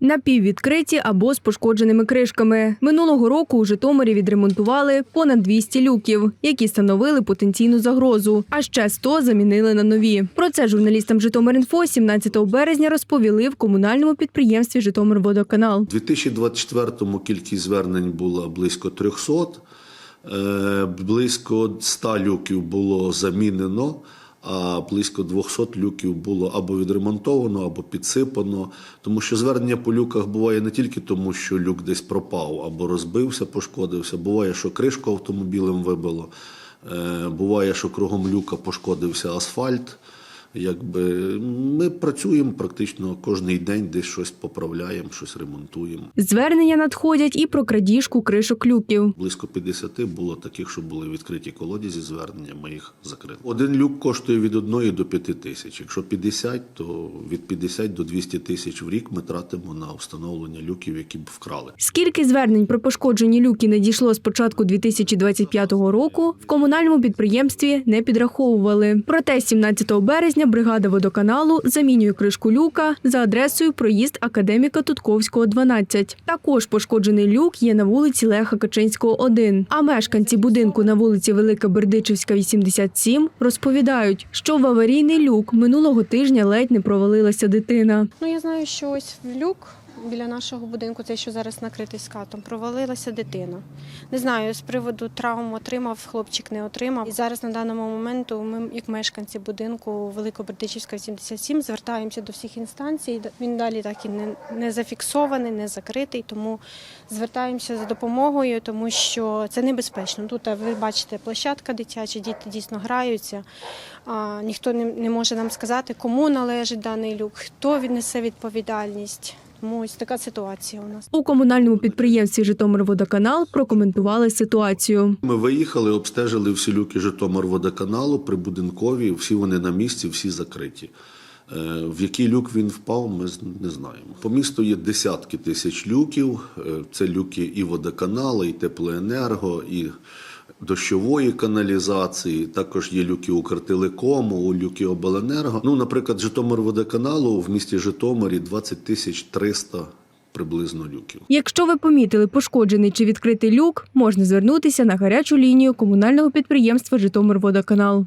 Напіввідкриті або з пошкодженими кришками. Минулого року у Житомирі відремонтували понад 200 люків, які становили потенційну загрозу. А ще 100 замінили на нові. Про це журналістам Житомир.Інфо 17 березня розповіли в комунальному підприємстві Житомирводоканал. У 2024-му кількість звернень була близько 300, е, близько 100 люків було замінено, а близько 200 люків було або відремонтовано, або підсипано. Тому що звернення по люках буває не тільки тому, що люк десь пропав або розбився, пошкодився. Буває, що кришку автомобілем вибило, е, буває, що кругом люка пошкодився асфальт. Якби ми працюємо практично кожен день, десь щось поправляємо, щось ремонтуємо. Звернення надходять і про крадіжку кришок люків. Близько 50 було таких, що були відкриті колодязі звернення. Ми їх закрили. Один люк коштує від 1 до 5 тисяч. Якщо 50, то від 50 до 200 тисяч в рік ми тратимо на встановлення люків, які б вкрали. Скільки звернень про пошкоджені люки надійшло з початку 2025 року, в комунальному підприємстві не підраховували. Проте 17 березня бригада водоканалу замінює кришку люка за адресою проїзд академіка Тутковського, 12. Також пошкоджений люк є на вулиці Леха Качинського, 1. А мешканці будинку на вулиці Велика Бердичівська, 87 розповідають, що в аварійний люк минулого тижня ледь не провалилася дитина. Ну я знаю, що ось в люк біля нашого будинку, цей, що зараз накритий скатом, провалилася дитина. Не знаю, з приводу травм отримав, хлопчик не отримав. І зараз на даному моменту ми, як мешканці будинку Великобердичівська 77, звертаємося до всіх інстанцій. Він далі так і не, не зафіксований, не закритий, тому звертаємося за допомогою, тому що це небезпечно. Тут ви бачите площадка дитяча, діти дійсно граються. А, ніхто не, не може нам сказати, кому належить даний люк, хто віднесе відповідальність. Тому ось така ситуація у нас. У комунальному підприємстві Житомирводоканал прокоментували ситуацію. Ми виїхали, обстежили всі люки Житомирводоканалу, прибудинкові, всі вони на місці, всі закриті. Е, В який люк він впав, ми з- не знаємо. По місту є десятки тисяч люків. Е, Це люки і водоканали, і теплоенерго, і дощової каналізації. Також є люки Укртелекому, люки Обленерго. Ну, наприклад, Житомирводоканалу в місті Житомирі 20 тисяч 300 приблизно люків. Якщо ви помітили пошкоджений чи відкритий люк, можна звернутися на гарячу лінію комунального підприємства Житомирводоканал.